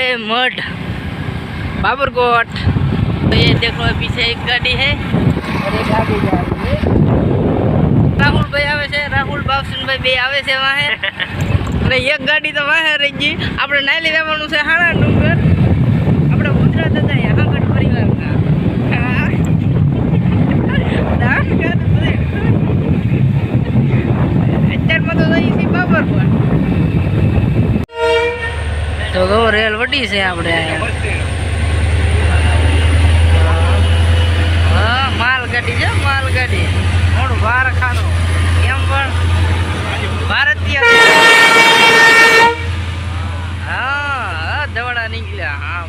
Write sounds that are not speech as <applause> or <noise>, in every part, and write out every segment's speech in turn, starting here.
हमारे मठ बाबरकोट तो ये देखो पीछे एक गाड़ी है और एक आगे जा रही है રાહુલ ભાઈ આવે છે રાહુલ બાવસનભાઈ બે આવે છે વાહે અને એક ગાડી તો વાહે રહી ગઈ આપણે નાયલી લેવાનું છે હાણા ડુંગર આપણે ગુજરાત હતા અહીંયા હાંગડ પરિવારના દાન કર બધે. અત્યારમાં તો જઈએ છીએ બાબરકોટ તો કહો રેલ વડી છે આપણે હા, માલગાડી છે, માલગાડી. મોટું ભાર ખાનું એમ પણ ભારતીય હા હા, દવડા નીકળ્યા. હા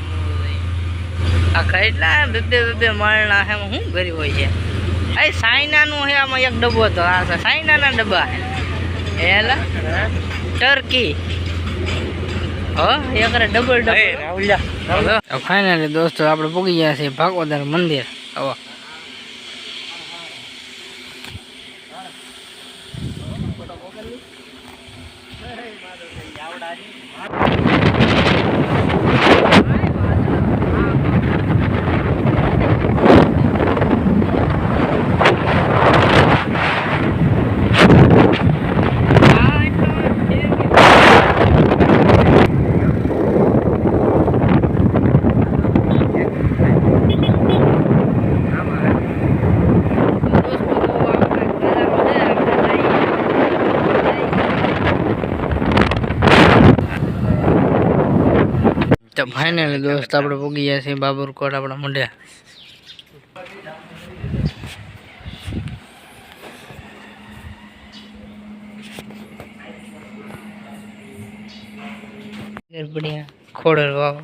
આ કેટલા બે બે માળના છે શું કર્યું હોય છે? એ સાયનાનું હે આમાં એક ડબ્બો હતો આ સાયનાના ડબ્બા હેલા? ટર્કી હો એક ડબલ ડબલ ફાઇનલી દોસ્તો આપણે પૂગી ગયા છીએ ભાગવદર મંદિર. હવે તો ફાઇનલી દોસ્ત આપણે પૂગી ગયા છીએ બાબુરકોટ, આપણા મંડ્યા. ગરબડિયા ખોડલ વાવ.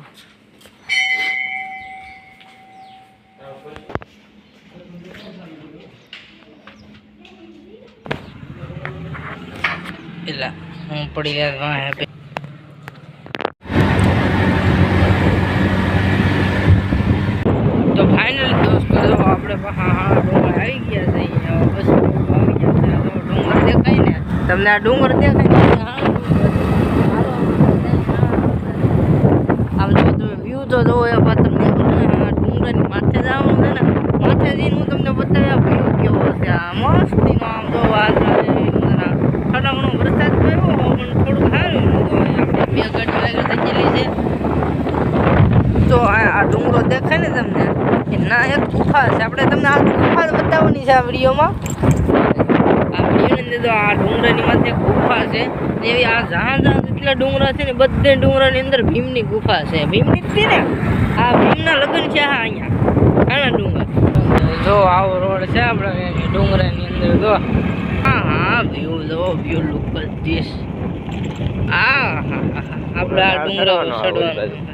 પેલા હું પડી ગયા વાહે પે તો ફાઇનલ દોસ્તો જો આપણે પાછા હા ડુંગર આવી ગયા છે અહીંયા બસ આવી ગયા છે આ જો ડુંગર દેખાય ને તમને આ ડુંગર દેખાય ને આમ જો તમે વ્યૂ તો જોવો એ પણ તમને ડુંગરની માથે જવાનું છે ને માથે જઈને હું તમને બતાવ્યા વ્યૂ કેવો છે. આ મસ્તીનો આમ જો મજા ઘણો વરસાદ થયો પણ થોડુંક સારું બે ગાડી આગળ ગયેલી છે. તો આ ડુંગરો દેખાય ને તમને ના એક ગુફા છે. આપણે તમને આ ગુફા બતાવવાની છે આ વિડીયોમાં. અંદર તો આ ડુંગરાની માથે ગુફા છે. એવી આ જહાં જહાં જેટલા ડુંગરા છે ને બધે ડુંગરાની અંદર ભીમની ગુફા છે. ભીમની જ છે ને? આ ભીમના લગ્ન છે હા અહીંયા. આના ડુંગર. જો આવો રોડ છે આપણે ડુંગરાની અંદર જો. હા હા વ્યૂ જો વ્યૂ લુક ધીસ હા હા હા આપણે આ ડુંગરા ચડવાનું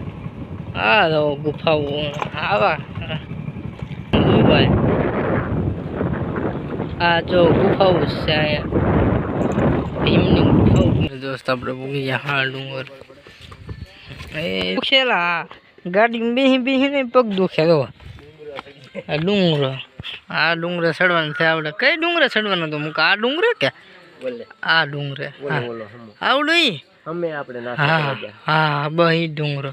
તો ગુફાઓ આવા. ભાઈ. આ જો ગુફાઓ છે અહીંયા. ભીમની ગુફાઓ. દોસ્ત આપણે પૂગી ગયા. હા ડુંગર. એ પૂછેલા ગાડી બેહી બેહીને પગ દુખે તો. આ ડુંગરો. આ ડુંગરે ચડવાનું છે આપણે કઈ ડુંગરે ચડવાનું તો મુક આ ડુંગરે કે? આ ડુંગરે. હા. આવડું અમે આપણે હા હા બહી ડુંગરો.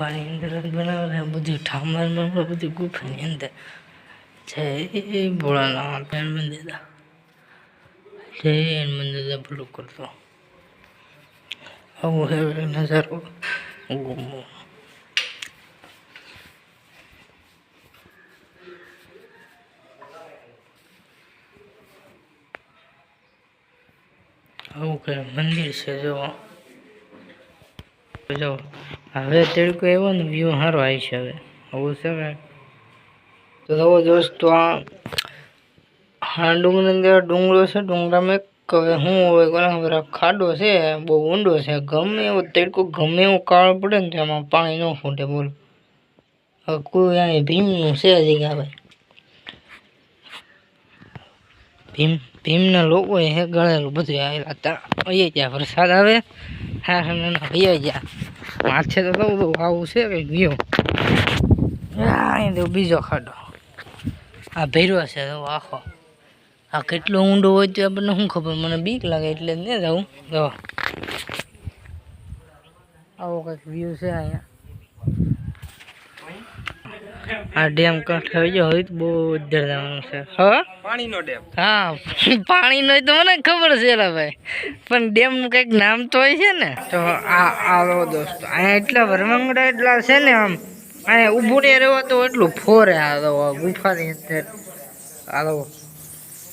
ગુફાની અંદર બનાવેલું બધું ઠામર બધું ગુફાની અંદર. જય ભોળાનાથ હનુમાન દાદા. જય હનુમાન દાદા ભલું કરતો આવો હવે નજારો ગુમો. આવું કે મંદિર છે જો જો, હવે તડકો એવો ને વ્યૂ સારો આવી છે હવે. આવું છે ને તો જુઓ દોસ્તો આ હા ડુંગરની અંદર ડુંગરો છે ડુંગરામાં એક હવે શું હોય કોને ખબર ખાડો છે, બહુ ઊંડો છે, ગમે એવો તડકો ગમે એવું કાળો પડે ને તેમાં પાણી ન ફૂટે બોલ. હવે કોઈ અહીં ભીમનું છે જગ્યા ભાઈ. ભીમ, ભીમના લોકો એ ગળેલું બધું આવેલા હતા. અહીંયા ત્યાં વરસાદ આવે? હા હા, ના ભાઈ ગયા માથે તો કહું તો આવું છે કે ગયો. તો બીજો ખાડો. આ ભેરો છે તો આખો. આ કેટલો ઊંડો હોય તો આપણને શું ખબર? મને બીક લાગે એટલે જ ને જાઉં. જો. આવો કંઈક વ્યૂ છે અહીંયા. આ ડેમ કાંઠે આવ્યો હોય તો બહુ જવાનું છે. હા? પાણીનો ડેમ. હા <laughs> પાણીનો તો મને ખબર છે એલા ભાઈ. પણ ડેમનું કંઈક નામ તો હોય છે ને? તો આ આવો દોસ્તો અહીંયા એટલા ભરમંગડા એટલા છે ને આમ. અહીંયા ઊભું ને રહેવા તો એટલું ફોરે આ તો આ ગુફાની અંદર. આ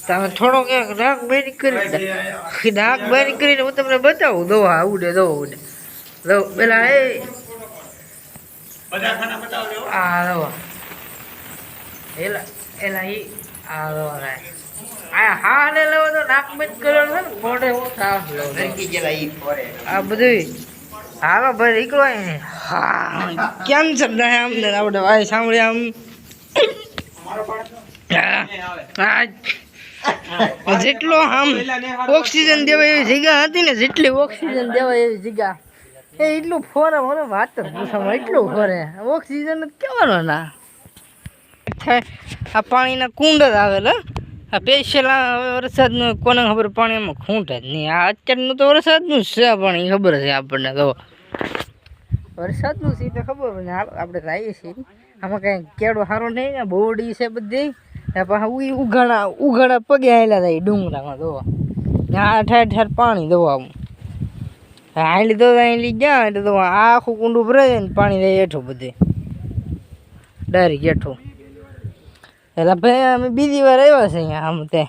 તમે થોડોક ક્યાંક ડાક બેરી કરી ડાક બેરી કરીને હું તમને બતાવું દો આવું ઉડે દો ઉડે. દો પેલા એ. આ દો એલા એલા ઈ આ આ હા લેવો તો નાક બંધ કરવાનું છે ને મોઢે હું થાવ લેવો નરકી ગયેલા ઈ ફોરે આ બધું હાલો ભાઈ નીકળો અહીં. હા કેન્સર થાય આમ ને આપણે ભાઈ સાંભળી આમ. હા. જેટલો આમ ઓક્સિજન દેવાય એવી જગ્યા હતી ને જેટલી ઓક્સિજન દેવાય એવી જગ્યા. એ એટલું ફોરે મને વાત જ એટલું ફોરે. ઓક્સિજન જ કહેવાનો ના. આ પાણીના કુંડ જ આવેલા આ સ્પેશિયલ વરસાદનું કોને ખબર પાણીમાં ખૂંટ જ નહીં. આ અત્યારનું તો વરસાદનું જ છે, પાણી ખબર છે આપણને તો. વરસાદનું છે તો ખબર ને હાલો આપણે રહીએ છીએ આમાં કાંઈ કેળો સારો નહીં ને, બોડી છે બધી. પછી ઉઘાડા ઉઘાડા પગે આવેલા થાય ડુંગરામાં દો ત્યાં ઠેર ઠેર પાણી દો આમ. હાલી અહીં લઈ ગયા, એટલે તો આ આખું કુંડું ભરાય ને પાણી જાય હેઠું બધે. ડાયરેક્ટ હેઠું. એટલે ભાઈ અમે બીજી વાર આવ્યા છે અહીંયા, આમ તે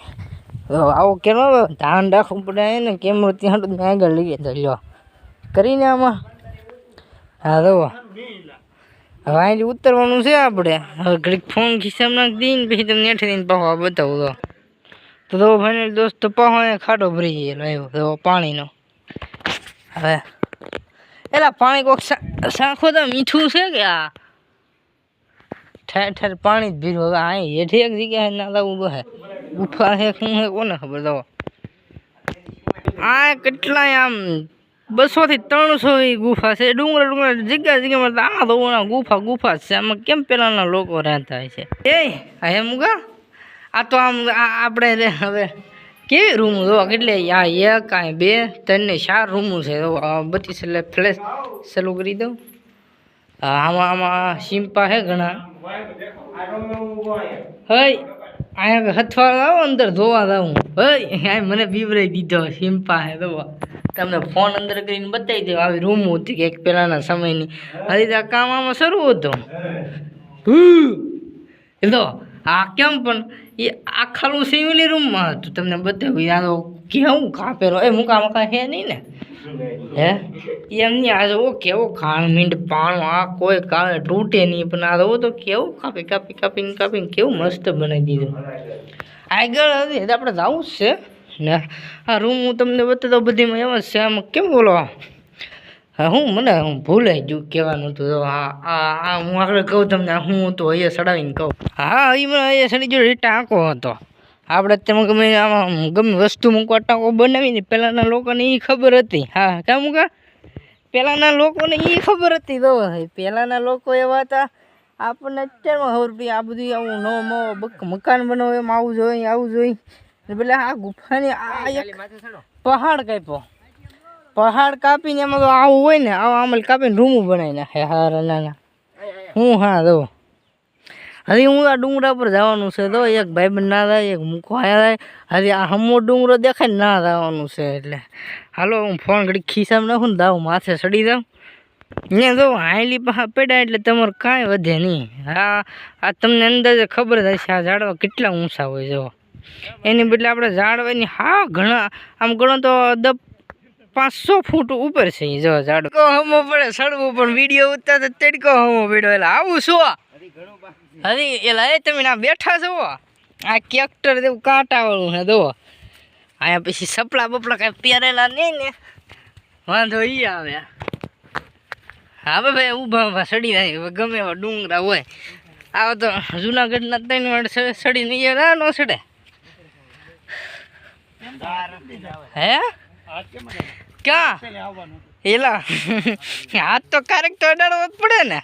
આવો કેમ ધ્યાન રાખવું પડે ને કેમ ત્યાં મેં આગળ લઈ તો લ્યો. કરીને આમાં, હા, તો હવે અહીં ઉતરવાનું છે આપણે. હવે ઘડીક ફોન ખિસ્સામાં નાખી દઈને પછી તમને નેઠે દઈને પાછો બતાવું તો. તો તો ભાઈ દોસ્ત પાછો અહીંયા ખાડો ભરી ગયેલો આવ્યો તો પાણીનો. હવે, એલા પાણી સાંખો સાખો તો મીઠું છે કે આ? ઠેર ઠેર પાણી જ ભીરું. હવે અહીં હેઠી એક જગ્યાએ ના લાવવું તો હે. ગુફા હે શું હે કોને ખબર? તો આ કેટલાય આમ બસો થી ત્રણસો એ ગુફા છે. ડુંગર ડુંગર જગ્યા જગ્યામાં આ ઓના ગુફા ગુફા છે. આમાં કેમ પેલાના લોકો રહેતા હોય છે? એ હે એમ ગા આ તો આમ આપણે હવે કેવી રૂમ? જો, કેટલી આ એક કાંઈ બે, ત્રણ ને ચાર રૂમો છે. બધી એટલે ફ્લેશ ચાલુ કરી દઉં. આમાં આમાં સિમ્પા હે ઘણા. હઈ, અહીંયા હથવા આવો, અંદર ધોવા જાઉં હઈ આ મને બીવરાઈ દીધો સિમ્પા હે ધોવા તમને ફોન અંદર કરીને બતાવી દઉં આવી રૂમ હતી કે એક પહેલાંના સમયની. હજી આ કામ આમાં શરૂ હતો. તો આ કેમ પણ એ આ સિવિલી રૂમમાં હતું. તમને બતાવ્યું યાર કેવું કાપેલો. એ મુકા મકા હે નહીં ને? હે? એમની આજે ઓ કેવો ખાણ મીંડ પાણો, આ કોઈ કાળે તૂટે નહીં, પણ આ તો કેવું કાપી કાપી, કાપીને કાપીને કેવું મસ્ત બનાવી દીધું. આગળ હવે આપણે જવું જ છે ને. આ રૂમ હું તમને બતાવતો બધીમાં એમ જ છે. આમાં કેમ બોલો? હા, હું મને હું ભૂલાઈ ગયું કહેવાનું હતું હા, આ હું આગળ કહું તમને, હું તો અહીંયા સડાવીને કહું. હા એ મને અહીંયા સડી જો આંકો હતો. આપણે તેમાં ગમે આમાં ગમે વસ્તુ મૂકવા ટાંકો બનાવીને પહેલાંના લોકોને એ ખબર હતી. હા કેમ કે? પહેલાંના લોકોને એ ખબર હતી તો પહેલાંના લોકો એવા હતા આપણને અત્યારમાં ખબર પડી આ બધું આવું નવો નવો બક- મકાન બનાવો એમ આવું જોઈએ આવું જોઈએ એટલે આ ગુફાની આ એક પહાડ કાપ્યો. પહાડ કાપીને એમાં તો આવું હોય ને આવું આમલ કાપીને રૂમું બનાવી નાખે હારા નાના હું હા દો હજી હું આ ડુંગરા પર જવાનું છે તો એક ભાઈબંધ ના થાય, એક મૂકો આવ્યા થાય. હજી આ હમો ડુંગરો દેખાય ના જવાનું છે એટલે. હાલો, હું ફોન ઘડી ખિસ્સામાં નાખું ને દાવ માથે ચડી જાઉં. ને જો હાઈલી પાછા પડ્યા એટલે તમારે કાંઈ વધે નહીં. હા આ તમને અંદાજે ખબર જ છે આ ઝાડવા કેટલા ઊંચા હોય જો એની બદલે આપણે ઝાડવાની હા ઘણા, આમ ગણો તો દ, પાંચસો ફૂટ ઉપર છે જો ઝાડ. હમો પડે, સડવું પણ વીડિયો ઉતરતા તડકો હમો પડ્યો એટલે આવું શું? હરી એલા એ તમે ના બેઠા છો. આ કેક્ટર જેવું કાંટાવાળું છે દો અહીંયા પછી સપડા બપડા કાંઈ પહેરેલા નહીં ને. વાંધો ઈ આવે. હા ભાઈ ઊભા ઊભા સડી જાય. ગમે એવા ડુંગરા હોય. આવો તો જુનાગઢના ત્રણ વાર સડી નહીં ના ન સડે. હે? ક્યાં? એલા, <laughs> હાથ તો ક્યારેક તો અડાડવો જ પડે ને.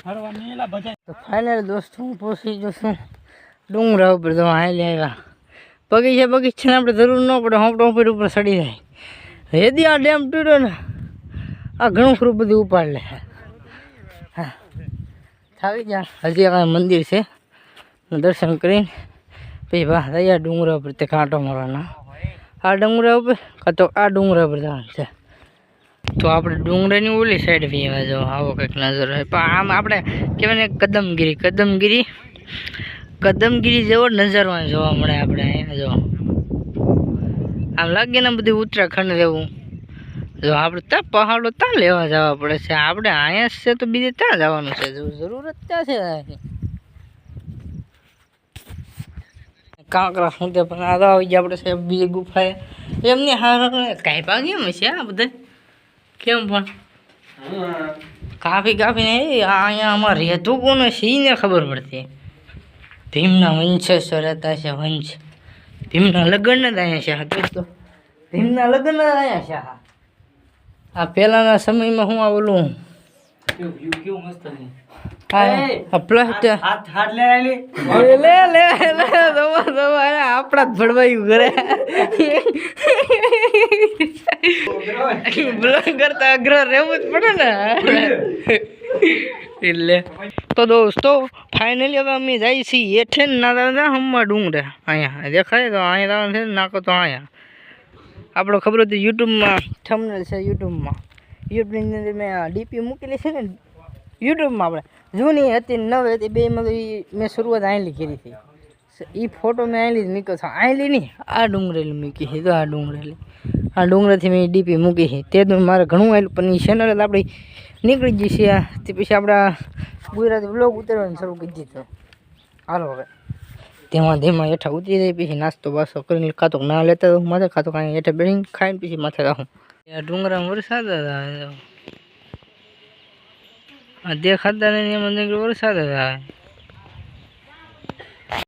તો ફાઇનલ દોસ્તો, હું પહોંચી ગયો છું. ડુંગરા ઉપર તો હાલી આવ્યા. બગીચા, બગીચાને આપણે જરૂર ન પડે હોંપડ હોંપડ ઉપર સડી જાય. હેદી આ ડેમ તૂટ્યો ને, આ ઘણું ખરું બધું ઉપાડ લે. હા. થાવી જા હજી આ મંદિર છે. દર્શન કરીને, પછી વાહ રહ્યા ડુંગરા ઉપર તે કાંટો મારવાના. આ ડુંગરા ઉપર, કાં તો આ ડુંગરા ઉપર જવાનું છે. તો આપણે ડુંગરાની ઓલી સાઈડ પીવા જો આવો કંઈક નજર હોય. પણ આમ આપણે કહેવાય ને કદમગીરી કદમગીરી કદમગીરી જેવો નજારો જોવા મળે આપણે અહીંયા જો. આમ લાગે ને બધું ઉત્તરાખંડ લેવું જો આપણે ત્યાં પહાડો ત્યાં લેવા જવા પડે છે. આપણે અહીંયા છે તો બીજે ત્યાં જવાનું છે. જો જરૂરત ત્યાં છે કાંકરા શું તે પણ આવી ગયા આપણે સાહેબ, બીજી ગુફાએ. એમની હાર કાંઈ પાગ્યા છે આ બધા કેમ પણ? કાપી કાપીને અહીંયા અમારે રહેતું કોને ઈ ખબર પડતી. ભીમના વંશેશ્વર હતા છે, વંશ. ભીમના લગ્ન જ અહીંયા છે, હા દોસ્તો ભીમના લગ્ન જ અહીંયા છે, હા. આ પહેલાંના સમયમાં હું આ ઓલું મસ્ત દવા દવા અરે આપણા જ ભડવાયું ઘરે. બ્લોગ કરતા અગ્ર રહેવું જ પડે ને. એટલે તો દોસ્તો ફાઇનલી હવે અમે જઈએ છીએ એઠે ને ના દાદા હમણાં ડુંગરે. અહીંયા દેખાય તો અહીંયા દાવાનું છે નાખો તો અહીંયા. આપણો ખબર હતી યુટ્યુબમાં થંબનેલ છે યુટ્યુબમાં. યુટ્યુબની અંદર મેં ડીપી મૂકેલી છે ને યુટ્યુબમાં આપણે. જૂની હતી નવી હતી તો મેં શરૂઆત આયલી કરી હતી. એ ફોટો મેં આયલી જ મૂક્યો છે. આયલી નહીં આ ડુંગરેલી મૂકી છે તો આ ડુંગરેલી. આ ડુંગરેથી મેં ડીપી મૂકી છે. તે તો મારે ઘણું આવેલું પણ એ ચેનલ આપણી નીકળી ગઈ છે આ. તે પછી આપણા ગુજરાતી બ્લોગ ઉતારવાનું શરૂ કરી દીધો હાલો હવે. તેમાં ધીમા હેઠા ઉતરી જાય પછી નાસ્તો બાસ્તો કરીને ખાતો ના લેતા તો માથે ખાતો કાંઈ હેઠા બેસીને ખાઈને પછી માથે રાખું. આ ડુંગરામાં વરસાદ. આ દેખાતા નહીં એમ અંદર વરસાદ જ આવે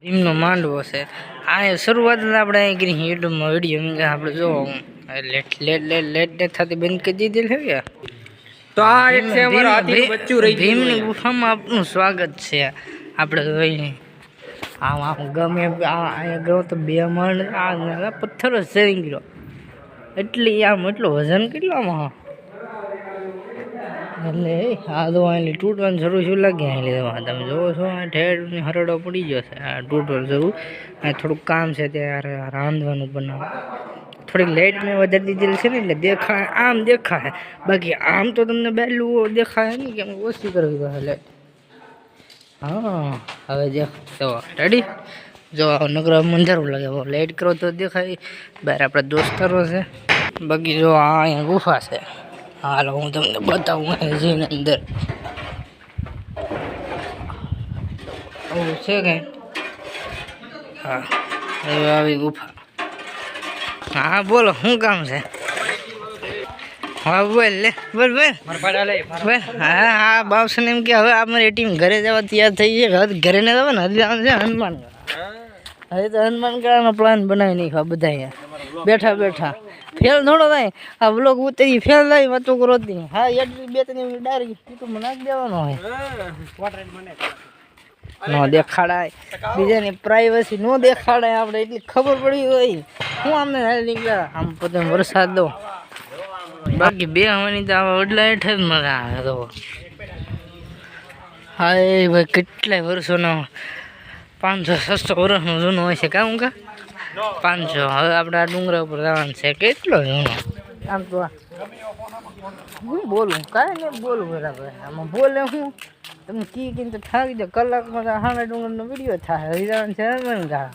એમનો માંડવો છે. આ શરૂઆત આપણે અહીં કરી યુટ્યુબમાં વીડિયો મેં આપણે જો late late late late late થતી બંધ કરી દીધી છે કે? તો આ એક છે અમારો ભીમ- બચ્ચું રહી ભીમની ગુફામાં આપનું સ્વાગત છે. આપણે જોઈને આમ આમ ગમે આ અહીંયા ગયો તો બે માળ આ પથ્થરો જ સરી ગયો એટલી આમ એટલું વજન કેટલો આમાં એટલે આ તો અહીં તૂટવાનું શરૂ શું લાગે? અહીં લીધા તમે જોવો છો, આ ઠેર હરડો પડી ગયો છે, આ તૂટવાનું શરૂ. આ થોડુંક કામ છે ત્યારે રાંધવાનું બનાવ થોડીક લાઇટ મેં વધારી દીધેલી છે ને, એટલે દેખાય, આમ દેખાય. બાકી આમ તો તમને બેલું દેખાય નહીં, કેમ કે ઓછી કરવી પડે લાઇટ હા, હવે જો, તો રેડી જો આ નગર મંજારું લાગે. બહુ લાઇટ કરો તો દેખાય. બહાર આપણા દોસ્તારો છે. બાકી જો, આ અહીંયા ગુફા છે. હાલો હું તમને બતાવું જઈને અંદર. આવું છે કે? હા હવે આવી ગુફા. હા બોલો શું કામ છે? હા બોલ લે બોલ બોલ. બોલ હા હા બાપસને એમ કે હવે અમારી ટીમ ઘરે જવા તૈયાર થઈ છે ઘરે ને જવા ને હજી જવાનું છે હનુમાન હવે તો હનુમાન ગળાનો પ્લાન બનાવી નાખ્યો બધા અહીંયા બેઠા બેઠા. ફેલ થોડો થાય. આ બ્લોક ઉતરી, ફેલ થાય, વાતો કરો નહીં. હા એટલી બે, ત્રણ ડાયરેક્ટ યુટ્યુબમાં નાખી દેવાનો હોય. ન દેખાડાય. બીજાની પ્રાઇવસી નો દેખાડાય. આપણે એટલી ખબર પડી હોય. હું આમને નીકળ્યા. આમ પોતે વરસાદ દો. બાકી બે હવાની તો આવા ઓડલા હેઠળ જ મજા આવે તો. હા એ ભાઈ, કેટલાય વર્ષોનો પાંચસો છસો વર્ષનો જૂનો હોય છે કામ કા પાંચસો. હવે આપણે આ ડુંગરા ઉપર જવાનું છે. કેટલો જૂનો? આમ તો હું બોલું? કાંઈ નહીં બોલું બરાબર. આમાં બોલે હું. તમે કી કીને તો થાકી દો કલાકમાં તો હાણા ડુંગરનો વીડિયો થાય. હરિરાણ છે હનુમાન ગળા.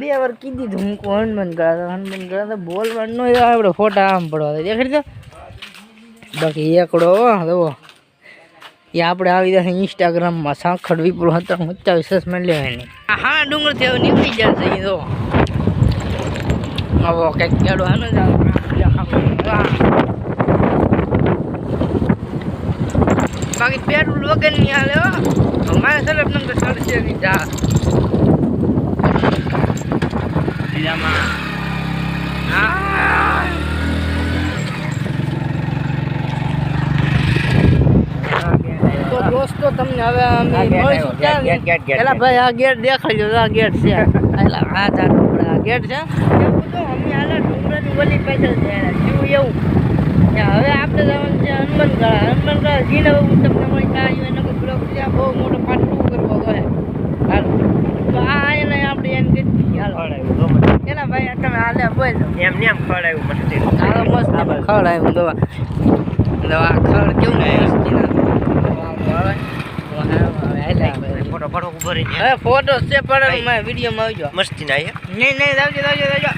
બે વાર કીધી હતું હું કહું હનુમાન ગળા. હનુમાન ગળા તો બોલવાનું આપણે ફોટા આમ પડવા દેખાડી દો બાકી એકડો જુઓ. એ આપણે આવી જશે ઇન્સ્ટાગ્રામમાં સાંખડ વિપુલ હતા સત્તાવીસમાં લેવાય નહીં હા ડુંગરથી હવે નીકળી જશે એ તો. હવે કંઈક કેડો હાને જ બાકી પેટ્રોલ વગર નહીં હાલે હો. મારે સલપ નંબર ચડશે નહીં જા. બીજામાં આ તો દોસ્તો તો તમને હવે અમે મળીશું પેલા ભાઈ આ ગેટ દેખાડજો આ ગેટ છે. <laughs> એટલે આ જાતો આ ગેટ છે. એવું તો અમે હાલે ડુંગરની વલી પાછળ જેવું એવું. હવે આપણે જવાનું છે હનુમાનગઢ. જીને હું તમને મળી કાઢ્યું એને બ્લોક ત્યાં બહુ મોટો પાઠ કરવો હોય હાલ. તો આ એને આપણે એમ કીધું હાલો. ખવડાવ્યું ગમે. ભાઈ તમે હાલે બોલ. એમ ને એમ ખવડાવ્યું મસ્તી આ મસ્ત ખડ આવ્યું દવા. દવા ખડ કેવું હવે ફોટો ફોટો ઊભો રહી ફોટો છે પણ મેં વિડીયોમાં આવજો. મસ્તી ના નહીં નહીં આવજો આવજો આવજો.